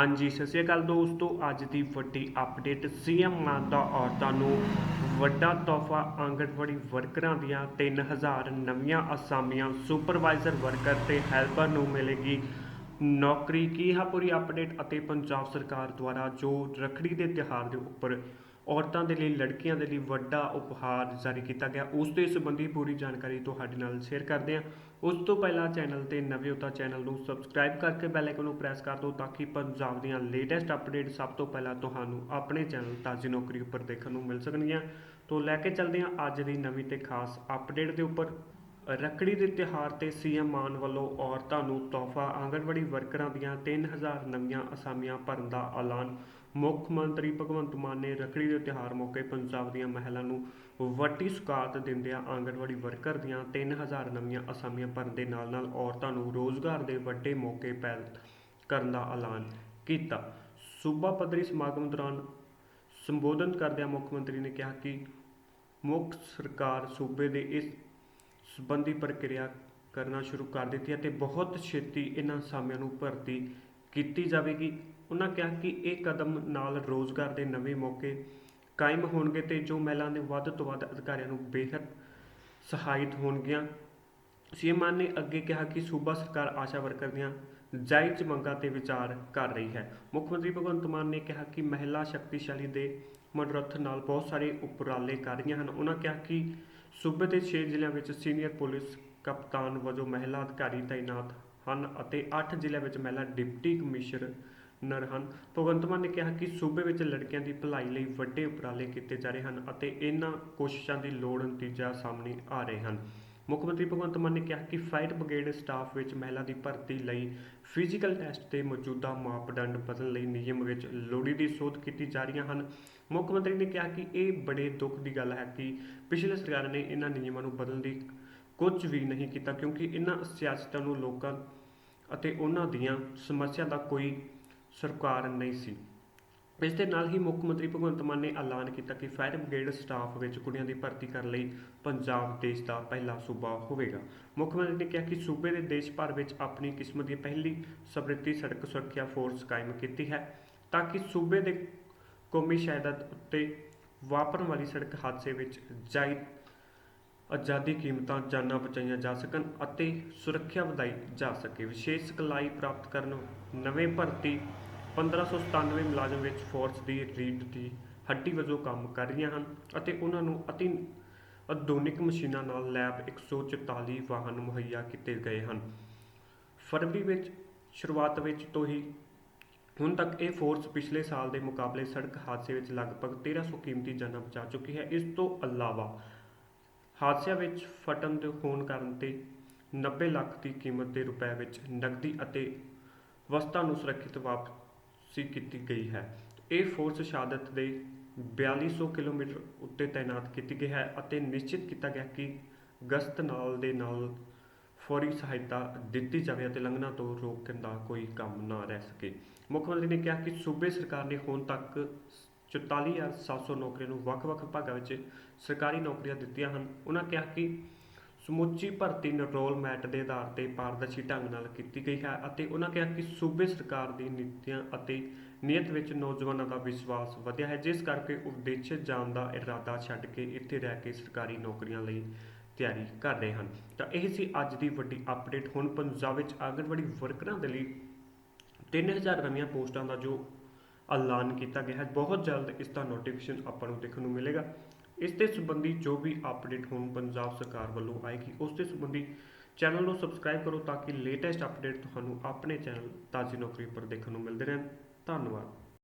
ਹਾਂਜੀ, ਸਤਿ ਸ਼੍ਰੀ ਅਕਾਲ ਦੋਸਤੋ। ਅੱਜ ਦੀ ਵੱਡੀ ਅਪਡੇਟ ਸੀਐਮ ਮਾਨ ਦਾ ਔਰਤਾਂ ਨੂੰ ਵੱਡਾ ਤੋਹਫਾ ਆਂਗਣਵਾੜੀ ਵਰਕਰਾਂ ਦੀਆਂ 3000 ਨਵੀਆਂ ਅਸਾਮੀਆਂ ਸੁਪਰਵਾਈਜ਼ਰ ਵਰਕਰ ਤੇ ਹੈਲਪਰ ਨੂੰ ਮਿਲੇਗੀ ਨੌਕਰੀ। ਕੀ ਹੈ ਪੂਰੀ ਅਪਡੇਟ ਅਤੇ ਪੰਜਾਬ ਸਰਕਾਰ ਦੁਆਰਾ ਜੋ ਰੱਖੜੀ ਦੇ ਤਿਉਹਾਰ ਦੇ ਉੱਪਰ ਔਰਤਾਂ ਦੇ ਲਈ, ਲੜਕੀਆਂ ਦੇ ਲਈ ਵੱਡਾ ਉਪਹਾਰ ਜਾਰੀ ਕੀਤਾ ਗਿਆ। ਉਸ ਦੇ ਸੰਬੰਧੀ ਪੂਰੀ ਜਾਣਕਾਰੀ ਤੁਹਾਡੇ ਨਾਲ ਸ਼ੇਅਰ ਕਰਦੇ ਹਾਂ। ਉਸ ਤੋਂ ਪਹਿਲਾਂ ਚੈਨਲ ਤੇ ਨਵੇਂ ਹੋ ਤਾਂ ਚੈਨਲ ਨੂੰ ਸਬਸਕ੍ਰਾਈਬ ਕਰਕੇ ਬੈਲ ਆਈਕਨ ਨੂੰ ਪ੍ਰੈਸ ਕਰ ਦਿਓ ਤਾਂ ਕਿ ਪੰਜਾਬ ਦੀਆਂ ਲੇਟੈਸਟ ਅਪਡੇਟ ਸਭ ਤੋਂ ਪਹਿਲਾਂ ਤੁਹਾਨੂੰ ਆਪਣੇ ਚੈਨਲ ਤਾਜ਼ੀ ਨੌਕਰੀ ਉੱਪਰ ਦੇਖਣ ਨੂੰ ਮਿਲ ਸਕਣਗੀਆਂ। ਤੋਂ ਲੈ ਕੇ ਚੱਲਦੇ ਹਾਂ ਅੱਜ ਦੀ ਨਵੀਂ ਤੇ ਖਾਸ ਅਪਡੇਟ ਦੇ ਉੱਪਰ। ਰੱਖੜੀ ਦੇ ਤਿਉਹਾਰ ਤੇ ਸੀਐਮ ਮਾਨ ਵੱਲੋਂ ਔਰਤਾਂ ਨੂੰ ਤੋਹਫਾ, ਆਂਗਣਵਾੜੀ ਵਰਕਰਾਂ ਦੀਆਂ 3000 ਨਵੀਆਂ ਅਸਾਮੀਆਂ ਭਰਨ ਦਾ ਐਲਾਨ। ਮੁੱਖ ਮੰਤਰੀ ਭਗਵੰਤ ਮਾਨ ਨੇ ਰੱਖੜੀ ਦੇ ਤਿਉਹਾਰ ਮੌਕੇ ਪੰਜਾਬ ਦੀਆਂ ਮਹਿਲਾ ਨੂੰ ਵੱਡੀ ਸੁਕਾਤ ਦਿੰਦਿਆਂ ਆਂਗਣਵਾੜੀ ਵਰਕਰ ਦੀਆਂ 3000 ਨਵੀਆਂ ਅਸਾਮੀਆਂ ਭਰਨ ਦੇ ਨਾਲ-ਨਾਲ ਔਰਤਾਂ ਨੂੰ ਰੋਜ਼ਗਾਰ ਦੇ ਵੱਡੇ ਮੌਕੇ ਪੈਦਾ ਕਰਨ ਦਾ ਐਲਾਨ ਕੀਤਾ। ਸੂਬਾ ਪੱਧਰੀ ਸਮਾਗਮ ਦੌਰਾਨ ਸੰਬੋਧਨ ਕਰਦਿਆਂ ਮੁੱਖ ਮੰਤਰੀ ਨੇ ਕਿਹਾ ਕਿ ਮੁੱਖ ਸਰਕਾਰ ਸੂਬੇ ਦੇ ਇਸ ਸੰਬੰਧੀ ਪ੍ਰਕਿਰਿਆ ਕਰਨਾ ਸ਼ੁਰੂ ਕਰ ਦਿੱਤੀ ਹੈ ਤੇ ਬਹੁਤ ਛੇਤੀ ਇਹਨਾਂ ਸਾਮਿਆਂ ਨੂੰ ਭਰਤੀ ਕੀਤੀ ਜਾਵੇਗੀ। ਉਹਨਾਂ ਕਿਹਾ ਕਿ ਇਹ ਕਦਮ ਨਾਲ ਰੋਜ਼ਗਾਰ ਦੇ ਨਵੇਂ ਮੌਕੇ ਕਾਇਮ ਹੋਣਗੇ ਤੇ ਜੋ ਮਹਿਲਾਵਾਂ ਦੇ ਵੱਧ ਤੋਂ ਵੱਧ ਅਧਿਕਾਰੀਆਂ ਨੂੰ ਬੇਹੱਦ ਸਹਾਇਤ ਹੋਣਗੀਆਂ। ਸੀਐਮ ਮਾਨ ਨੇ ਅੱਗੇ ਕਿਹਾ ਕਿ ਸੂਬਾ ਸਰਕਾਰ ਆਸ਼ਾ ਵਰਕਰ ਦੀਆਂ ਜਾਇਜ਼ ਮੰਗਾਂ ਤੇ ਵਿਚਾਰ ਕਰ ਰਹੀ ਹੈ। ਮੁੱਖ ਮੰਤਰੀ ਭਗਵੰਤ ਮਾਨ ਨੇ ਕਿਹਾ ਕਿ ਮਹਿਲਾ ਸ਼ਕਤੀਸ਼ਾਲੀ ਦੇ ਮਨੋਰਥ ਨਾਲ ਬਹੁਤ ਸਾਰੇ ਉਪਰਾਲੇ ਕਰ ਰਹੀਆਂ ਹਨ। ਉਹਨਾਂ ਕਿਹਾ ਕਿ ਸੂਬੇ ਦੇ 6 ਜ਼ਿਲ੍ਹਿਆਂ ਵਿੱਚ ਸੀਨੀਅਰ ਪੁਲਿਸ ਕਪਤਾਨ ਵਜੋਂ ਮਹਿਲਾ ਅਧਿਕਾਰੀ ਤਾਇਨਾਤ ਹਨ ਅਤੇ 8 ਜ਼ਿਲ੍ਹਿਆਂ ਵਿੱਚ ਮਹਿਲਾ ਡਿਪਟੀ ਕਮਿਸ਼ਨਰ ਹਨ। ਭਗਵੰਤ ਮਾਨ ਨੇ ਕਿਹਾ ਕਿ ਸੂਬੇ ਵਿੱਚ ਲੜਕੀਆਂ ਦੀ ਭਲਾਈ ਲਈ ਵੱਡੇ ਉਪਰਾਲੇ ਕੀਤੇ ਜਾ ਰਹੇ ਹਨ ਅਤੇ ਇਹਨਾਂ ਕੋਸ਼ਿਸ਼ਾਂ ਦੀ ਲੋੜ ਨਤੀਜਾ ਸਾਹਮਣੇ ਆ ਰਹੇ ਹਨ। ਮੁੱਖ ਮੰਤਰੀ ਭਗਵੰਤ ਮਾਨ ਨੇ ਕਿਹਾ ਕਿ ਫਾਇਰ ਬ੍ਰਿਗੇਡ ਸਟਾਫ ਵਿੱਚ ਮਹਿਲਾ ਦੀ ਭਰਤੀ ਲਈ ਫਿਜ਼ੀਕਲ ਟੈਸਟ ਤੇ ਮੌਜੂਦਾ ਮਾਪਦੰਡ ਬਦਲਣ ਲਈ ਨਿਯਮ ਵਿੱਚ ਲੋੜੀਂਦੀ ਸੋਧ ਕੀਤੀ ਜਾ ਰਹੀਆਂ ਹਨ। ਮੁੱਖ ਮੰਤਰੀ ਨੇ ਕਿਹਾ ਕਿ ਇਹ ਬੜੇ ਦੁੱਖ ਦੀ ਗੱਲ ਹੈ ਕਿ ਪਿਛਲੇ ਸਰਕਾਰ ਨੇ ਇਹਨਾਂ ਨਿਯਮਾਂ ਨੂੰ ਬਦਲਣ ਦੀ ਕੁਝ ਵੀ ਨਹੀਂ ਕੀਤਾ ਕਿਉਂਕਿ ਇਹਨਾਂ ਸਿਆਸਤਾਂ ਨੂੰ ਲੋਕਾਂ ਅਤੇ ਉਹਨਾਂ ਦੀਆਂ ਸਮੱਸਿਆ ਦਾ ਕੋਈ ਸਰਕਾਰ ਨਹੀਂ ਸੀ। ਇਸ ਦੇ ਨਾਲ ਹੀ ਮੁੱਖ ਮੰਤਰੀ ਭਗਵੰਤ ਮਾਨ ਨੇ ਐਲਾਨ ਕੀਤਾ ਕਿ ਫਾਇਰ ਬ੍ਰਿਗੇਡ ਸਟਾਫ ਵਿੱਚ ਕੁੜੀਆਂ ਦੀ ਭਰਤੀ ਕਰਨ ਲਈ ਪੰਜਾਬ ਦੇਸ਼ ਦਾ ਪਹਿਲਾ ਸੂਬਾ ਹੋਵੇਗਾ। ਮੁੱਖ ਮੰਤਰੀ ਨੇ ਕਿਹਾ ਕਿ ਸੂਬੇ ਦੇ ਦੇਸ਼ ਭਰ ਵਿੱਚ ਆਪਣੀ ਕਿਸਮ ਦੀ ਪਹਿਲੀ ਸਮ੍ਰਿਤੀ ਸੜਕ ਸੁਰੱਖਿਆ ਫੋਰਸ ਕਾਇਮ ਕੀਤੀ ਹੈ ਤਾਂ ਕਿ ਸੂਬੇ ਦੇ ਕੌਮੀ ਸ਼ਹਿਦਤ ਉੱਤੇ ਵਾਪਰਨ ਵਾਲੀ ਸੜਕ ਹਾਦਸੇ ਵਿੱਚ ਜਾਇਜ਼ ਆਜ਼ਾਦੀ ਕੀਮਤਾਂ ਜਾਨਾਂ ਬਚਾਈਆਂ ਜਾ ਸਕਣ ਅਤੇ ਸੁਰੱਖਿਆ ਵਧਾਈ ਜਾ ਸਕੇ। ਵਿਸ਼ੇਸ਼ ਸਿਖਲਾਈ ਪ੍ਰਾਪਤ ਕਰਨ ਨਵੇਂ ਭਰਤੀ 1597 ਮੁਲਾਜ਼ਮ ਵਿੱਚ ਫੋਰਸ ਦੀ ਰੀਡ ਦੀ ਹੱਡੀ ਵਜੋਂ ਕੰਮ ਕਰ ਰਹੀਆਂ ਹਨ ਅਤੇ ਉਹਨਾਂ ਨੂੰ ਅਤੀ ਆਧੁਨਿਕ ਮਸ਼ੀਨਾਂ ਨਾਲ ਲੈਬ 144 ਵਾਹਨ ਮੁਹੱਈਆ ਕੀਤੇ ਗਏ ਹਨ। ਫਰਵਰੀ ਵਿੱਚ, ਸ਼ੁਰੂਆਤ ਵਿੱਚ ਤੋਂ ਹੀ ਹੁਣ ਤੱਕ ਇਹ ਫੋਰਸ ਪਿਛਲੇ ਸਾਲ ਦੇ ਮੁਕਾਬਲੇ ਸੜਕ ਹਾਦਸੇ ਵਿੱਚ ਲਗਭਗ 1300 ਕੀਮਤੀ ਜਾਨਾਂ ਬਚਾ ਚੁੱਕੀ ਹੈ। ਇਸ ਤੋਂ ਇਲਾਵਾ ਹਾਦਸਿਆਂ ਵਿੱਚ ਫਟਣ ਦੇ ਹੋਣ ਕਾਰਨ ਤੇ 90 ਲੱਖ ਦੀ ਕੀਮਤ ਦੇ ਰੁਪਏ ਵਿੱਚ ਨਕਦੀ ਅਤੇ ਵਸਤਾਂ ਨੂੰ ਸੁਰੱਖਿਅਤ ਵਾਪਸੀ ਕੀਤੀ ਗਈ ਹੈ। ਇਹ ਫੋਰਸ ਸ਼ਹਾਦਤ ਦੇ 4200 ਕਿਲੋਮੀਟਰ ਉੱਤੇ ਤਾਇਨਾਤ ਕੀਤੀ ਗਈ ਹੈ ਅਤੇ ਨਿਸ਼ਚਿਤ ਕੀਤਾ ਗਿਆ ਕਿ ਗਸ਼ਤ ਨਾਲ ਦੇ ਨਾਲ ਫੌਰੀ ਸਹਾਇਤਾ ਦਿੱਤੀ ਜਾਵੇ ਅਤੇ ਲੰਘਣਾ ਤੋਂ ਰੋਕਣ ਦਾ ਕੋਈ ਕੰਮ ਨਾ ਰਹਿ ਸਕੇ। ਮੁੱਖ ਮੰਤਰੀ ਨੇ ਕਿਹਾ ਕਿ ਸੂਬੇ ਸਰਕਾਰ ਨੇ ਹੁਣ ਤੱਕ 44700 ਨੌਕਰੀਆਂ ਨੂੰ ਵੱਖ-ਵੱਖ ਭਾਗਾਂ ਵਿੱਚ ਸਰਕਾਰੀ ਨੌਕਰੀਆਂ ਦਿੱਤੀਆਂ ਹਨ। ਉਹਨਾਂ ਕਿਹਾ ਕਿ ਸਮੁੱਚੀ ਭਰਤੀ ਨਰੋਲਮੈਟ ਦੇ ਆਧਾਰ ਤੇ ਪਾਰਦਰਸ਼ੀ ਢੰਗ ਨਾਲ ਕੀਤੀ ਗਈ ਹੈ ਅਤੇ ਉਹਨਾਂ ਕਿਹਾ ਕਿ ਸੂਬੇ ਸਰਕਾਰ ਦੀ ਨੀਤੀਆਂ ਅਤੇ ਨੀਅਤ ਵਿੱਚ ਨੌਜਵਾਨਾਂ ਦਾ ਵਿਸ਼ਵਾਸ ਵਧਿਆ ਹੈ, ਜਿਸ ਕਰਕੇ ਉਹ ਵਿਦੇਸ਼ ਜਾਣ ਦਾ ਇਰਾਦਾ ਛੱਡ ਕੇ ਇੱਥੇ ਰਹਿ ਕੇ ਸਰਕਾਰੀ ਨੌਕਰੀਆਂ ਲਈ ਤਿਆਰੀ ਕਰ ਰਹੇ ਹਨ। ਤਾਂ ਇਹ ਸੀ ਅੱਜ ਦੀ ਵੱਡੀ ਅਪਡੇਟ। ਹੁਣ ਪੰਜਾਬ ਵਿੱਚ ਆਂਗਣਵਾੜੀ ਵਰਕਰਾਂ ਦੇ ਲਈ 3000 ਨਵੀਆਂ ਪੋਸਟਾਂ ਦਾ ਜੋ ਐਲਾਨ ਕੀਤਾ ਗਿਆ ਹੈ। ਬਹੁਤ ਜਲਦ ਇਸ ਦਾ ਨੋਟੀਫਿਕੇਸ਼ਨ ਆਪਾਂ ਨੂੰ ਦੇਖਣ ਨੂੰ ਮਿਲੇਗਾ। ਇਸ ਦੇ ਸੰਬੰਧੀ ਜੋ ਵੀ ਅਪਡੇਟ ਹੁਣ ਪੰਜਾਬ ਸਰਕਾਰ ਵੱਲੋਂ ਆਏਗੀ, ਉਸ ਦੇ ਸੰਬੰਧੀ ਚੈਨਲ ਨੂੰ ਸਬਸਕ੍ਰਾਈਬ ਕਰੋ ਤਾਂ ਕਿ ਲੇਟੈਸਟ ਅਪਡੇਟ ਤੁਹਾਨੂੰ ਆਪਣੇ ਚੈਨਲ ਤਾਜ਼ੀ ਨੌਕਰੀ ਉੱਪਰ ਦੇਖਣ ਨੂੰ ਮਿਲਦੇ ਰਹਿਣ। ਧੰਨਵਾਦ।